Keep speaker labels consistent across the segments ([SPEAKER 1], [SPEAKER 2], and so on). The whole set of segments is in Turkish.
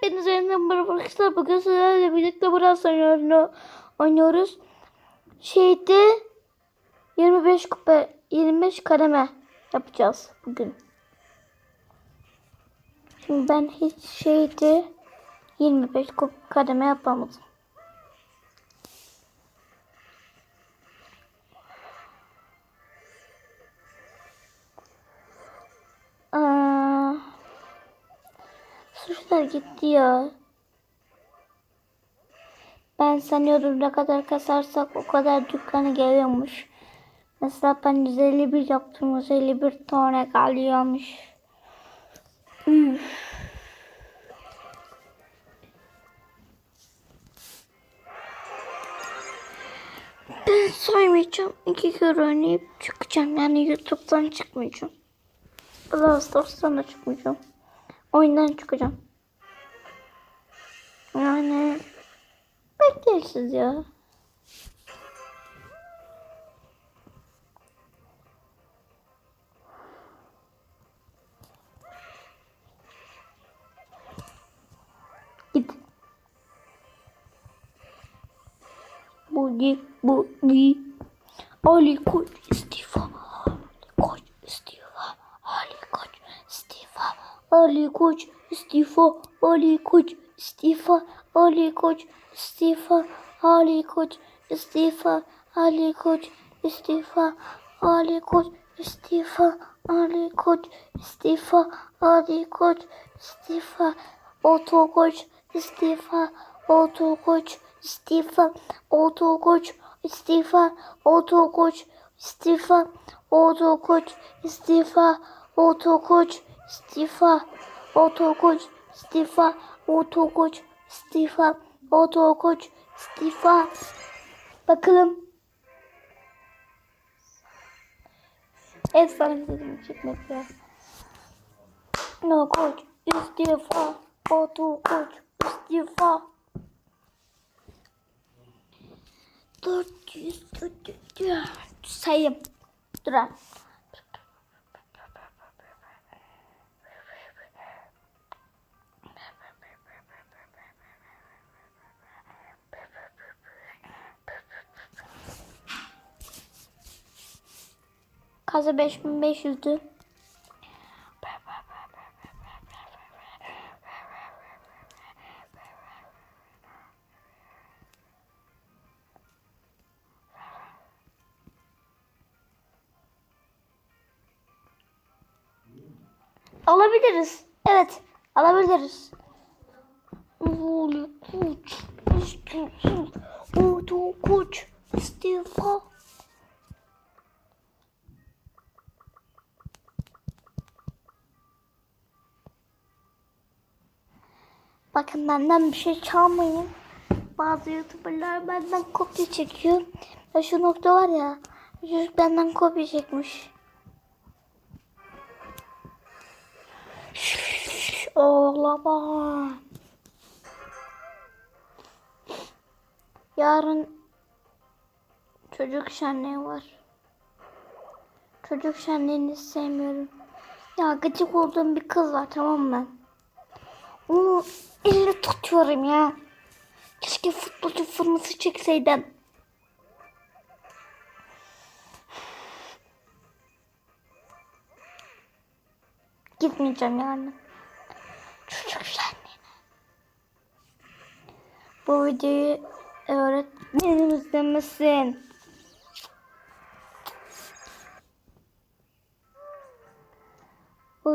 [SPEAKER 1] Hepiniz yeniden merhaba arkadaşlar. Bugün sizlerle birlikte biraz oynuyoruz. Şeyde 25 kupa 25 kademe yapacağız bugün. Şimdi ben hiç şeyde 25 kupa kademe yapamadım. Suçlar gitti ya. Ben sanıyordum ne kadar kasarsak o kadar dükkanı geliyormuş. Mesela ben 151 yaptım. 151 tane geliyormuş. Üf. Ben saymayacağım. İki kere oynayıp çıkacağım. Yani YouTube'dan çıkmayacağım. Brawl da çıkmayacağım. Oyundan çıkacağım. Siz ya. Git. Budi, budi. Ali Koç istifa. Koç istifa. Ali Koç istifa. Ali Koç istifa. Ali Koç istifa. Ali Koç istifa. Ali Koç istifa. Ali Koç istifa. Ali Koç istifa. Ali Koç istifa. Ali Koç istifa. Oto Koç istifa. Oto Koç istifa. Oto Koç istifa. Oto Koç istifa. Oto Koç istifa. Oto Koç istifa. Oto Koç istifa. Oto Koç istifa. Oto Koç istifa. Bakalım. Efsane dedim çıkmak ya. No koç istifa. Oto koç istifa. 400 sayayım. Dur Hazır 5500'dü. Alabiliriz. Evet. Alabiliriz. Oğlu kuç. Oğlu kuç. İstifa. Bakın benden bir şey çalmayın. Bazı youtuberlar benden kopya çekiyor. Ya şu nokta var ya. Çocuk benden kopya çekmiş. Oğlama. Yarın çocuk şenliği var. Çocuk şenliğini sevmiyorum. Ya gıcık olduğum bir kız var tamam mı? Onu elle tutuyorum ya. Keşke futbolcu forması çekseydim. Gitmeyeceğim yani. Çocuk şenliğine. Bu videoyu öğretmenim izlemesin.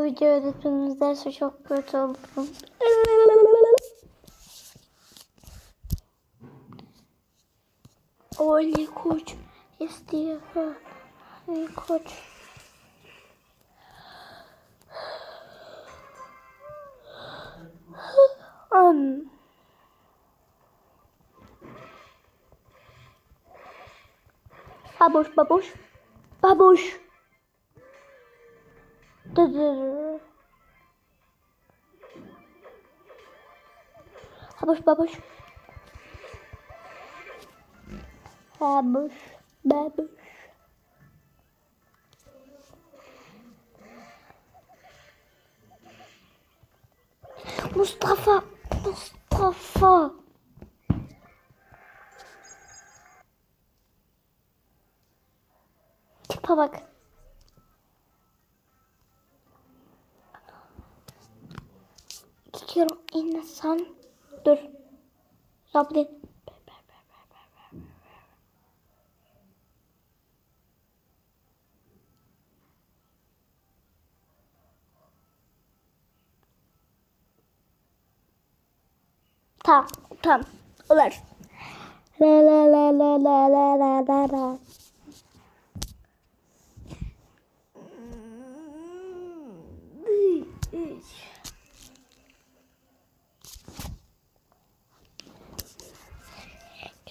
[SPEAKER 1] bu video öğretmenimiz derse çok kötü oldum. Oli koç istiyor. Oli koç. Um. Babuş babuş. Babuş. Babuş babuş. Babuş babuş. Mustafa Mustafa. Tipa bak. Kere insan. Dur. Rabbim. Tamam, tamam. Olur. La la la la la la la la la.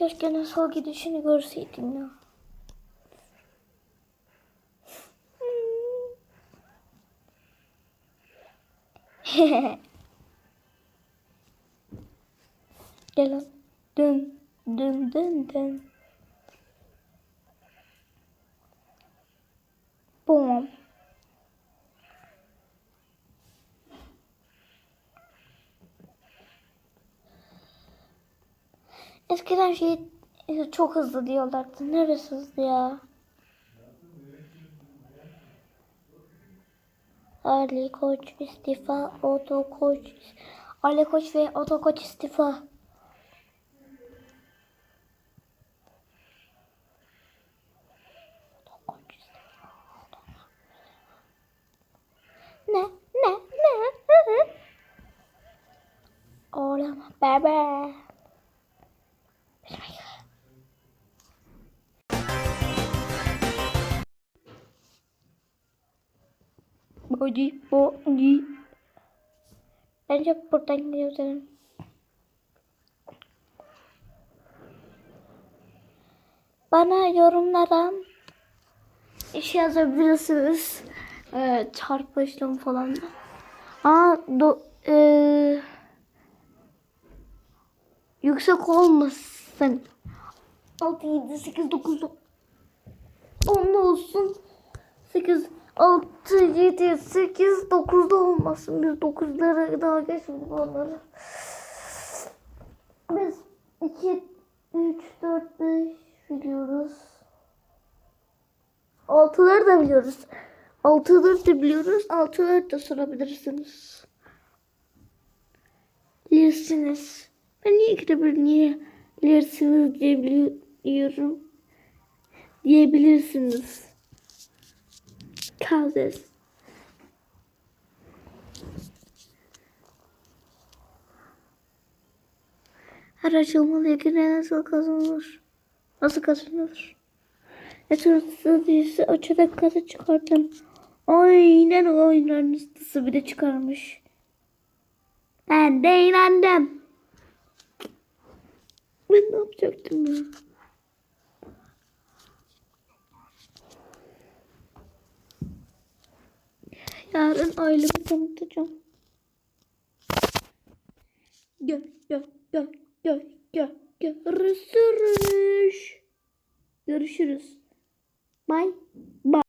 [SPEAKER 1] Keşke nasıl gidişini görseydim ya. Gel lan. Dön. Dön dön dön. Eskiden şey e, çok hızlı diyorlardı. Neresi hızlı ya? Ali Koç istifa, Oto Koç, Ali Koç ve Oto Koç istifa. Ne ne ne? Oğlum bebe. Boji, boji. Bence buradan gidiyoruz. Bana yorumlara iş yazabilirsiniz. Ee, çarpı işlem falan. Aa, do, ee, yüksek olmasın. 6, 7, 8, 9, 10 olsun. 8, 6, 7, 8, 9'da olmasın. Biz 9'lara daha geçmedik onları. Biz 2, 3, 4, 5 biliyoruz. 6'ları da biliyoruz. 6'ları da biliyoruz. 6'ları da sorabilirsiniz. Bilirsiniz. Ben niye ikide bir niye bilirsiniz diyebiliyorum. Diyebilirsiniz. Kazes. Her açılmalı ilgili nasıl kazanılır? Nasıl kazanılır? Etrafı birisi açarak kasa çıkarttım. Aynen o oyunların listesi bir de çıkarmış. Ben de inandım. Ben ne yapacaktım ya? Yarın ailemi tanıtacağım. Gö gö gö gö gö görüşürüz. Görüşürüz. Bye. Bye.